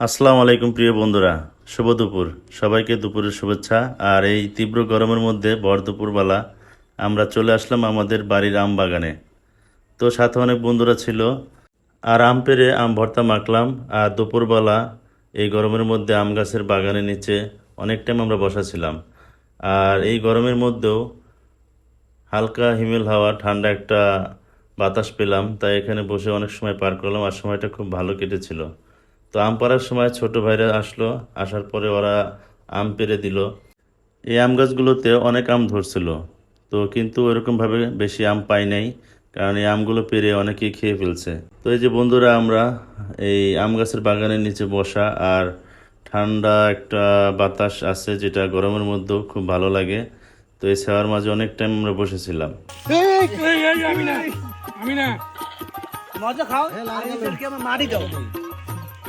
আসসালামু আলাইকুম, প্রিয় বন্ধুরা। শুভ দুপুর। সবাইকে দুপুরের শুভেচ্ছা। আর এই তীব্র গরমের মধ্যে ভর দুপুরবেলা আমরা চলে আসলাম আমাদের বাড়ির আম বাগানে। তো সাথে অনেক বন্ধুরা ছিল। আর আম পেরে আম ভর্তা মাখলাম। আর দুপুরবেলা এই গরমের মধ্যে আম গাছের বাগানের নিচে অনেক টাইম আমরা বসাছিলাম আর এই গরমের মধ্যেও হালকা হিমেল হাওয়া, ঠান্ডা একটা বাতাস পেলাম। তাই এখানে বসে অনেক সময় পার করলাম। আর সময়টা খুব ভালো কেটেছিল। তো আম পাড়ার সময় ছোট ভাইরা আসলো, আসার পরে ওরা আম পেরে দিল। এই আম গাছগুলোতে অনেক আম ধরছিল, তো কিন্তু ওরকমভাবে বেশি আম পাই নাই, কারণ এই আমগুলো পেরে অনেকেই খেয়ে ফেলছে। তো এই যে বন্ধুরা, আমরা এই আম গাছের বাগানের নিচে বসা আর ঠান্ডা একটা বাতাস আছে যেটা গরমের মধ্যেও খুব ভালো লাগে, তো এই ছাওয়ার মাঝে অনেক টাইম আমরা বসেছিলাম। মজা খাও। দাও।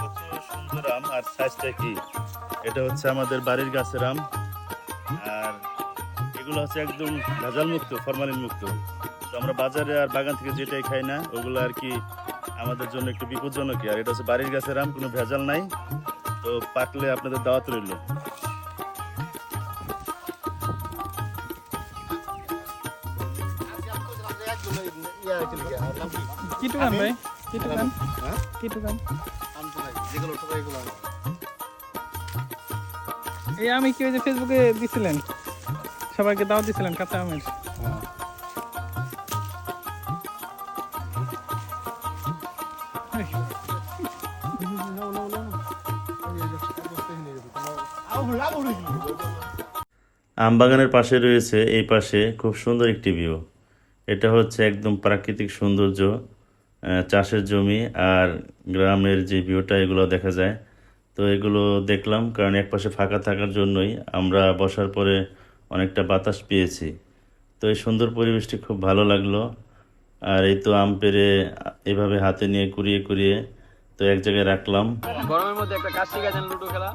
কত সুন্দর আম আর সাইজটা কি? এটা হচ্ছে আমাদের বাড়ির গাছের আম। আর এগুলো হচ্ছে একদম ভেজাল মুক্ত ফরমালিন মুক্ত তো আমরা বাজারে আর বাগান থেকে যেটাই খাই না ওগুলো আর কি আমাদের জন্য একটু বিপজ্জনক। আর এটা হচ্ছে বাড়ির গাছের আম কোনো ভেজাল নাই। তো পাকলে আপনাদের দাওয়াত রইল। কি? এই আমি কি ওই যে ফেসবুকে দিছিলেন? সবাইকে দাও দিছিলেন কাঁচা আমের। আম বাগানের পাশে রয়েছে এই পাশে খুব সুন্দর একটি ভিউ এটা হচ্ছে একদম প্রাকৃতিক সৌন্দর্য। চাষের জমি আর গ্রামের যে ভিউটা, এগুলো দেখা যায়। তো এগুলো দেখলাম, কারণ এক পাশে ফাঁকা থাকার জন্যই আমরা বসার পরে অনেকটা বাতাস পেয়েছি। তো এই সুন্দর পরিবেশটি খুব ভালো লাগল। আর এই তো আম পেরে এভাবে হাতে নিয়ে কুড়িয়ে কুড়িয়ে তো এক জায়গায় রাখলাম। গরমের মধ্যে একটা শিখা যান লুডো খেলা।